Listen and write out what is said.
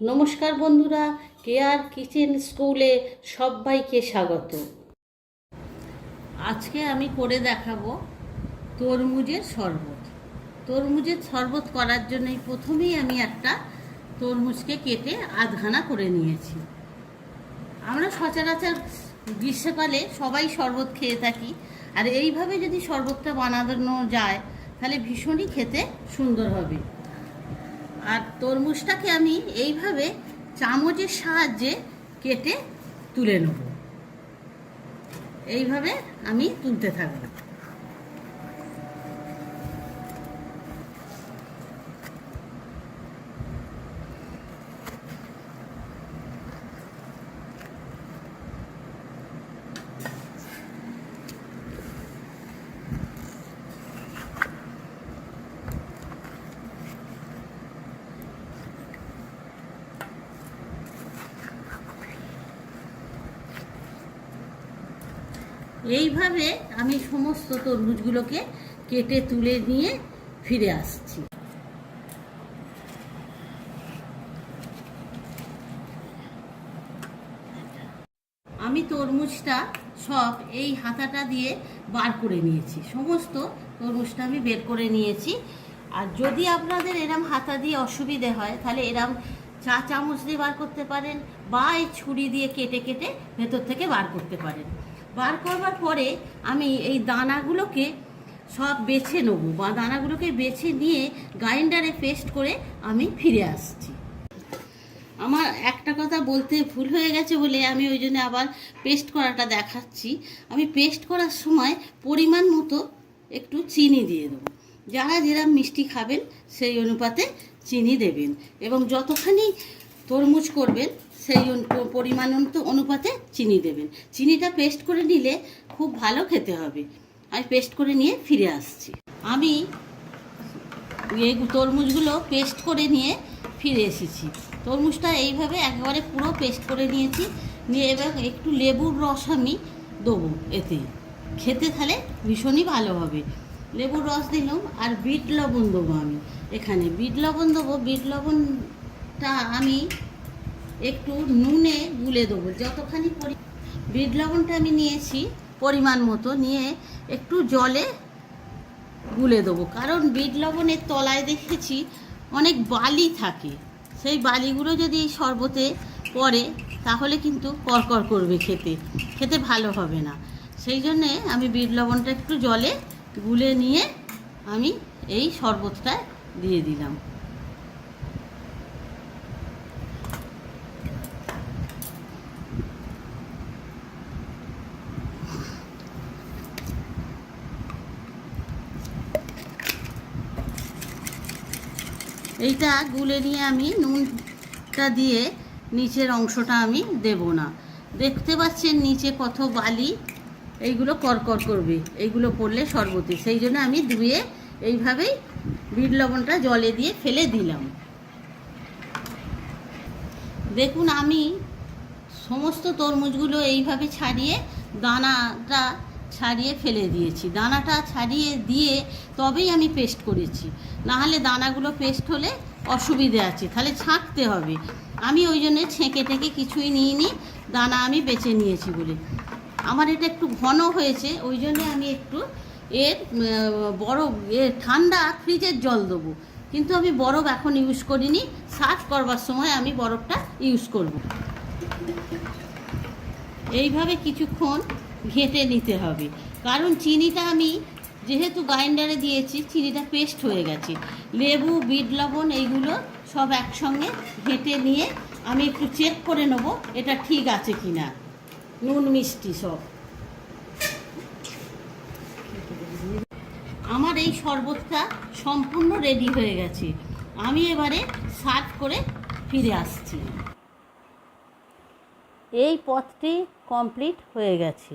নমস্কার বন্ধুরা, care kitchen স্কুলে সবাইকে স্বাগত। আজকে আমি করে দেখাবো তরমুজের শরবত। তরমুজের শরবত করার জন্যই প্রথমেই আমি একটা তরমুজকে কেটে আধখানা করে নিয়েছি। আমরা সচরাচর গ্রীষ্মকালে সবাই শরবত খেয়ে থাকি, আর এইভাবে যদি শরবতটা বানানো যায়, তাহলে ভীষণই খেতে সুন্দর হবে। আর তরমুজটাকে আমি এইভাবে চামচের সাহায্যে কেটে তুলে নেব। এইভাবে আমি তুলতে থাকব। এইভাবে আমি সমস্ত তরমুজগুলোকে কেটে তুলে নিয়ে ফিরে আসছি। আমি তরমুজটা সব এই হাতাটা দিয়ে বার করে নিয়েছি। সমস্ত তরমুজটা আমি বের করে নিয়েছি। আর যদি আপনাদের এরম হাতা দিয়ে অসুবিধে হয়, তাহলে এরম চা চামচ দিয়ে বার করতে পারেন বা এই ছুরি দিয়ে কেটে কেটে ভেতর থেকে বার করতে পারেন। বার করবার পরে আমি এই দানাগুলোকে সব বেছে নেব বা দানাগুলোকে বেছে নিয়ে গ্রাইন্ডারে পেস্ট করে আমি ফিরে আসছি। আমার একটা কথা বলতে ভুল হয়ে গেছে বলে আমি ওই জন্য আবার পেস্ট করাটা দেখাচ্ছি। আমি পেস্ট করার সময় পরিমাণ মতো একটু চিনি দিয়ে দেবো। যারা যেরকম মিষ্টি খাবেন সেই অনুপাতে চিনি দেবেন এবং যতখানি তরমুজ করবেন সেই পরিমাণ অনু- অনুপাতে চিনি দেবেন। চিনিটা পেস্ট করে নিলে খুব ভালো খেতে হবে। আমি পেস্ট করে নিয়ে ফিরে আসছি। আমি এই তরমুজগুলো পেস্ট করে নিয়ে ফিরে এসেছি। তরমুজটা এইভাবে একেবারে পুরো পেস্ট করে নিয়েছি। নিয়ে এবার একটু লেবুর রস আমি দেবো এতে। খেতে তাহলে ভীষণই ভালো হবে। লেবুর রস দিলাম আর বিট লবণ দেবো আমি এখানে। বিট লবণ দেবো। বিট লবণটা আমি একটু নুনে গুলে দেবো। যতখানি বিট লবণটা আমি নিয়েছি পরিমাণ মতো নিয়ে একটু জলে গুলে দেবো। কারণ বিট লবণের তলায় দেখেছি অনেক বালি থাকে। সেই বালিগুলো যদি এই শরবতে পড়ে, তাহলে কিন্তু করকর করবে খেতে। খেতে ভালো হবে না। সেই জন্যে আমি বিট লবণটা একটু জলে গুলে নিয়ে আমি এই শরবতটা দিয়ে দিলাম। এইটা গুলে নিয়ে আমি নুনটা দিয়ে নিচের অংশটা আমি দেব না। দেখতে পাচ্ছেন নিচে কত বালি, এইগুলো করকর করবে, এইগুলো পড়লে শরবতে। সেই জন্য আমি ধুয়ে এইভাবেই বিট লবণটা জলে দিয়ে ফেলে দিলাম। দেখুন আমি সমস্ত তরমুজগুলো এইভাবে ছাড়িয়ে দানাটা ছাড়িয়ে ফেলে দিয়েছি। দানাটা ছাড়িয়ে দিয়ে তবেই আমি পেস্ট করেছি। নাহলে দানাগুলো পেস্ট হলে অসুবিধে আছে। তাহলে ছাঁকতে হবে। আমি ওই জন্যে ছেঁকে টেকে কিছুই নিইনি। দানা আমি বেছে নিয়েছি বলে। আমার এটা একটু ঘন হয়েছে। ওই জন্যে আমি একটু এর বরফ এর ঠান্ডা ফ্রিজের জল দেবো। কিন্তু আমি বরফ এখন ইউজ করিনি। সার্ভ করবার সময় আমি বরফটা ইউজ করব। এইভাবে কিছুক্ষণ ঘেঁটে নিতে হবে। কারণ চিনিটা আমি যেহেতু গ্রাইন্ডারে দিয়েছি, চিনিটা পেস্ট হয়ে গেছে। লেবু, বিট, লবণ এইগুলো সব একসঙ্গে ঘেঁটে নিয়ে আমি একটু চেক করে নেব এটা ঠিক আছে কি না নুন, মিষ্টি সব। আমার এই শরবতটা সম্পূর্ণ রেডি হয়ে গেছে। আমি এবারে সার্ভ করে ফিরে আসছি। এই পথটি কমপ্লিট হয়ে গেছে।